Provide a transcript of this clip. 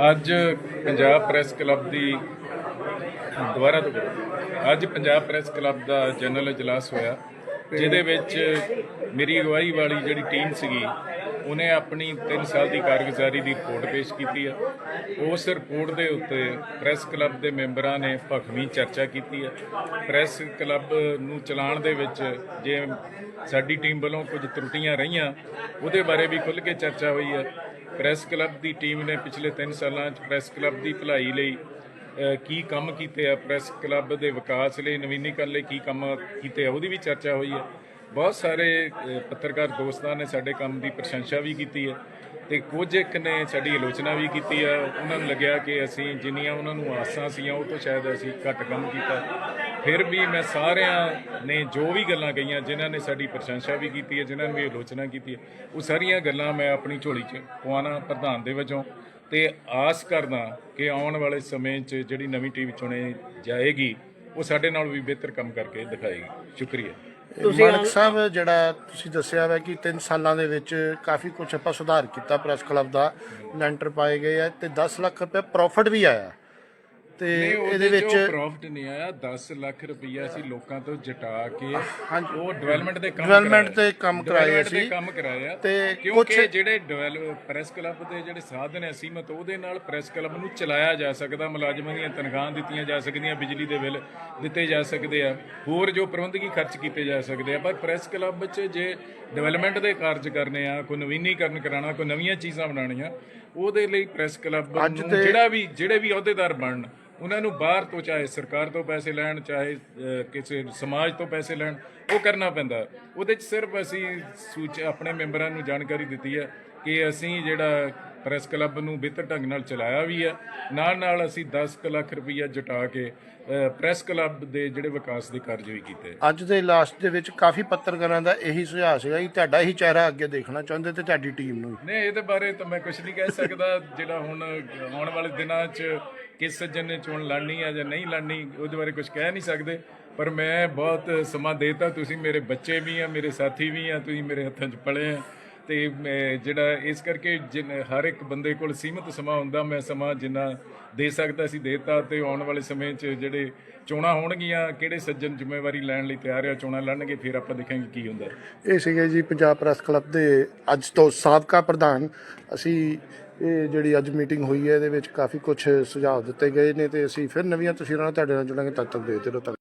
ਅੱਜ Punjab press club ਦੀ ਦੁਬਾਰਾ ਤੋਂ ਅੱਜ ਪੰਜਾਬ ਪ੍ਰੈਸ ਕਲੱਬ ਦਾ ਜਨਰਲ ਇਜਲਾਸ ਹੋਇਆ, ਜਿਹਦੇ ਵਿੱਚ ਮੇਰੀ ਅਗਵਾਈ ਵਾਲੀ ਜਿਹੜੀ ਟੀਮ ਸੀਗੀ ਉਹਨੇ ਆਪਣੀ 3 ਸਾਲ ਦੀ ਕਾਰਗੁਜ਼ਾਰੀ ਦੀ ਰਿਪੋਰਟ ਪੇਸ਼ ਕੀਤੀ ਹੈ ਉਸ ਰਿਪੋਰਟ ਦੇ ਉੱਤੇ ਪ੍ਰੈਸ ਕਲੱਬ ਦੇ ਮੈਂਬਰਾਂ ਨੇ ਭਖਵੀਂ ਚਰਚਾ ਕੀਤੀ ਹੈ ਪ੍ਰੈਸ ਕਲੱਬ ਨੂੰ ਚਲਾਉਣ ਦੇ ਵਿੱਚ ਜੇ ਸਾਡੀ ਟੀਮ ਵੱਲੋਂ ਕੁਝ ਤਰੁੱਟੀਆਂ ਰਹੀਆਂ, ਉਹਦੇ ਬਾਰੇ ਵੀ ਖੁੱਲ੍ਹ ਕੇ ਚਰਚਾ ਹੋਈ ਹੈ ਪ੍ਰੈਸ ਕਲੱਬ ਦੀ ਟੀਮ ਨੇ ਪਿਛਲੇ 3 ਸਾਲਾਂ 'ਚ ਪ੍ਰੈਸ ਕਲੱਬ ਦੀ ਭਲਾਈ ਲਈ ਕੀ ਕੰਮ ਕੀਤੇ ਆ? ਪ੍ਰੈਸ ਕਲੱਬ ਦੇ ਵਿਕਾਸ ਲਈ, ਨਵੀਨੀਕਰਨ ਲਈ ਕੀ ਕੰਮ ਕੀਤੇ ਆ? ਉਹਦੀ ਵੀ ਚਰਚਾ ਹੋਈ ਹੈ ਬਹੁਤ ਸਾਰੇ ਪੱਤਰਕਾਰ ਦੋਸਤਾਂ ਨੇ ਸਾਡੇ ਕੰਮ ਦੀ ਪ੍ਰਸ਼ੰਸਾ ਵੀ ਕੀਤੀ ਹੈ ਤੇ ਕੁਝ ਇੱਕ ਨੇ ਸਾਡੀ ਆਲੋਚਨਾ ਵੀ ਕੀਤੀ ਆ ਉਹਨਾਂ ਨੂੰ ਲੱਗਿਆ ਕਿ ਅਸੀਂ ਜਿੰਨੀਆਂ ਉਹਨਾਂ ਨੂੰ ਆਸਾਂ ਸੀਆਂ, ਉਹ ਤੋਂ ਸ਼ਾਇਦ ਅਸੀਂ ਘੱਟ ਕੰਮ ਕੀਤਾ। ਫਿਰ ਵੀ ਮੈਂ ਸਾਰਿਆਂ ਨੇ ਜੋ ਵੀ ਗੱਲਾਂ ਕਹੀਆਂ, ਜਿਨ੍ਹਾਂ ਨੇ ਸਾਡੀ ਪ੍ਰਸ਼ੰਸਾ ਵੀ ਕੀਤੀ ਹੈ, ਜਿਨ੍ਹਾਂ ਨੇ ਵੀ ਆਲੋਚਨਾ ਕੀਤੀ ਹੈ, ਉਹ ਸਾਰੀਆਂ ਗੱਲਾਂ ਮੈਂ ਆਪਣੀ ਝੋਲੀ 'ਚ ਪਵਾਉਣਾ ਪ੍ਰਧਾਨ ਦੇ ਵਜੋਂ ਤੇ ਆਸ ਕਰਦਾ ਕਿ ਆਉਣ ਵਾਲੇ ਸਮੇਂ 'ਚ ਜਿਹੜੀ ਨਵੀਂ ਟੀਮ ਚੁਣੇ ਜਾਏਗੀ, ਉਹ ਸਾਡੇ ਨਾਲ ਵੀ ਬਿਹਤਰ ਕੰਮ ਕਰਕੇ ਦਿਖਾਏਗੀ। ਸ਼ੁਕਰੀਆ। ਮਾਨਕ ਸਾਹਿਬ ਜਿਹੜਾ ਤੁਸੀਂ ਦੱਸਿਆ ਵਾ ਕਿ 3 ਸਾਲਾਂ ਦੇ ਵਿੱਚ ਕਾਫੀ ਕੁਝ ਆਪਾਂ ਸੁਧਾਰ ਕੀਤਾ ਪ੍ਰੈਸ ਕਲੱਬ ਦਾ ਲੈਂਟਰ ਪਾਏ ਗਏ ਆ ਤੇ 10 ਲੱਖ ਰੁਪਏ ਪ੍ਰੋਫਿਟ ਵੀ ਆਇਆ। ਤੇ ਇਹਦੇ ਵਿੱਚ ਪ੍ਰੋਫਿਟ ਨਹੀਂ ਆਇਆ 10 ਲੱਖ ਰੁਪਈਆ ਅਸੀਂ ਲੋਕਾਂ ਤੋਂ ਜਟਾ ਕੇ ਹਾਂਜੀ। ਉਹ ਡਿਵੈਲਪਮੈਂਟ ਦੇ ਕੰਮ ਕਰਾਏ। ਤੇ ਕੰਮ ਕਰਾਏ ਅਸੀਂ। ਕੰਮ ਕਰਾਇਆ ਤੇ ਕਿਉਂਕਿ ਜਿਹੜੇ ਡਿਵੈਲਪ ਪ੍ਰੈਸ ਕਲੱਬ ਦੇ ਜਿਹੜੇ ਸਾਧਨ ਹੈ ਸੀਮਤ ਉਹਦੇ ਨਾਲ ਪ੍ਰੈਸ ਕਲੱਬ ਨੂੰ ਚਲਾਇਆ ਜਾ ਸਕਦਾ ਮੁਲਾਜ਼ਮਾਂ ਦੀਆਂ ਤਨਖਾਹਾਂ ਦਿੱਤੀਆਂ ਜਾ ਸਕਦੀਆਂ ਬਿਜਲੀ ਦੇ ਬਿੱਲ ਦਿੱਤੇ ਜਾ ਸਕਦੇ ਆ ਹੋਰ ਜੋ ਪ੍ਰਬੰਧਕੀ ਖਰਚ ਕੀਤੇ ਜਾ ਸਕਦੇ ਆ ਪਰ ਪ੍ਰੈਸ ਕਲੱਬ 'ਚ ਜੇ ਡਿਵੈਲਪਮੈਂਟ ਦੇ ਕਾਰਜ ਕਰਨੇ ਆ ਕੋਈ ਨਵੀਨੀਕਰਨ ਕਰਾਉਣਾ ਕੋਈ ਨਵੀਆਂ ਚੀਜ਼ਾਂ ਬਣਾਉਣੀਆਂ ਉਹਦੇ ਲਈ ਪ੍ਰੈਸ ਕਲੱਬ ਨੂੰ ਜਿਹੜਾ ਵੀ ਜਿਹੜੇ ਵੀ ਅਹੁਦੇਦਾਰ ਬਣਨ ਉਹਨਾਂ ਨੂੰ ਬਾਹਰ ਤੋਂ, ਚਾਹੇ ਸਰਕਾਰ ਤੋਂ ਪੈਸੇ ਲੈਣ, ਚਾਹੇ ਕਿਸੇ ਸਮਾਜ ਤੋਂ ਪੈਸੇ ਲੈਣ, ਉਹ ਕਰਨਾ ਪੈਂਦਾ। ਉਹਦੇ 'ਚ ਸਿਰਫ ਅਸੀਂ ਸੂਚ, ਆਪਣੇ ਮੈਂਬਰਾਂ ਨੂੰ ਜਾਣਕਾਰੀ ਦਿੱਤੀ ਹੈ। ਕਿ ਅਸੀਂ ਜਿਹੜਾ ਪ੍ਰੈਸ ਕਲੱਬ ਨੂੰ ਬਿਹਤਰ ਢੰਗ ਨਾਲ ਚਲਾਇਆ ਵੀ ਹੈ ਨਾਲ ਨਾਲ ਅਸੀਂ 10 ਕੁ ਲੱਖ ਰੁਪਈਆ ਜਟਾ ਕੇ ਪ੍ਰੈਸ ਕਲੱਬ ਦੇ ਜਿਹੜੇ ਵਿਕਾਸ ਦੇ ਕਾਰਜ ਵੀ ਕੀਤੇ ਅੱਜ ਦੇ ਲਾਸਟ ਦੇ ਵਿੱਚ ਕਾਫੀ ਪੱਤਰਕਾਰਾਂ ਦਾ ਇਹੀ ਸੁਝਾਅ ਸੀਗਾ ਕਿ ਤੁਹਾਡਾ ਹੀ ਚਿਹਰਾ ਅੱਗੇ ਦੇਖਣਾ ਚਾਹੁੰਦੇ ਤੇ ਤੁਹਾਡੀ ਟੀਮ ਨੂੰ। ਨਹੀਂ ਇਹਦੇ ਬਾਰੇ ਤਾਂ ਮੈਂ ਕੁਝ ਨਹੀਂ ਕਹਿ ਸਕਦਾ। ਜਿਹੜਾ ਹੁਣ ਆਉਣ ਵਾਲੇ ਦਿਨਾਂ 'ਚ ਕਿਸ ਸੱਜਣ ਨੇ ਚੋਣ ਲੜਨੀ ਆ ਜਾਂ ਨਹੀਂ ਲੜਨੀ ਉਹਦੇ ਬਾਰੇ ਕੁਝ ਕਹਿ ਨਹੀਂ ਸਕਦੇ। ਪਰ ਮੈਂ ਬਹੁਤ ਸਮਾਂ ਦੇਤਾ ਤੁਸੀਂ ਮੇਰੇ ਬੱਚੇ ਵੀ ਆ ਮੇਰੇ ਸਾਥੀ ਵੀ ਆ ਤੁਸੀਂ ਮੇਰੇ ਹੱਥਾਂ 'ਚ ਪਲੇ ਆ। ਤੇ ਮੈਂ ਜਿਹੜਾ ਇਸ ਕਰਕੇ ਜਿਨ- ਹਰ ਇੱਕ ਬੰਦੇ ਕੋਲ ਸੀਮਿਤ ਸਮਾਂ ਹੁੰਦਾ, ਮੈਂ ਸਮਾਂ ਜਿੰਨਾ ਦੇ ਸਕਦਾ ਸੀ ਦੇਤਾ ਤੇ ਆਉਣ ਵਾਲੇ ਸਮੇਂ 'ਚ ਜਿਹੜੇ ਚੋਣਾਂ ਹੋਣਗੀਆਂ, ਕਿਹੜੇ ਸੱਜਣ ਜ਼ਿੰਮੇਵਾਰੀ ਲੈਣ ਲਈ ਤਿਆਰ ਆ, ਚੋਣਾਂ ਲੜਨਗੇ, ਫਿਰ ਆਪਾਂ ਦੇਖਾਂਗੇ ਕੀ ਹੁੰਦਾ। ਇਹ ਸੀਗੇ ਜੀ ਪੰਜਾਬ ਪ੍ਰੈਸ ਕਲੱਬ ਦੇ ਅੱਜ ਤੋਂ ਸਾਬਕਾ ਪ੍ਰਧਾਨ। ਅਸੀਂ ਇਹ ਜਿਹੜੀ ਅੱਜ ਮੀਟਿੰਗ ਹੋਈ ਹੈ, ਇਹਦੇ ਵਿੱਚ ਕਾਫੀ ਕੁਝ ਸੁਝਾਅ ਦਿੱਤੇ ਗਏ ਨੇ ਤੇ ਅਸੀਂ ਫਿਰ ਨਵੀਆਂ ਤਸਵੀਰਾਂ ਤੁਹਾਡੇ ਨਾਲ ਜੁੜਾਂਗੇ, ਤਦ ਤੱਕ ਦੇਖਦੇ ਰਹੋ।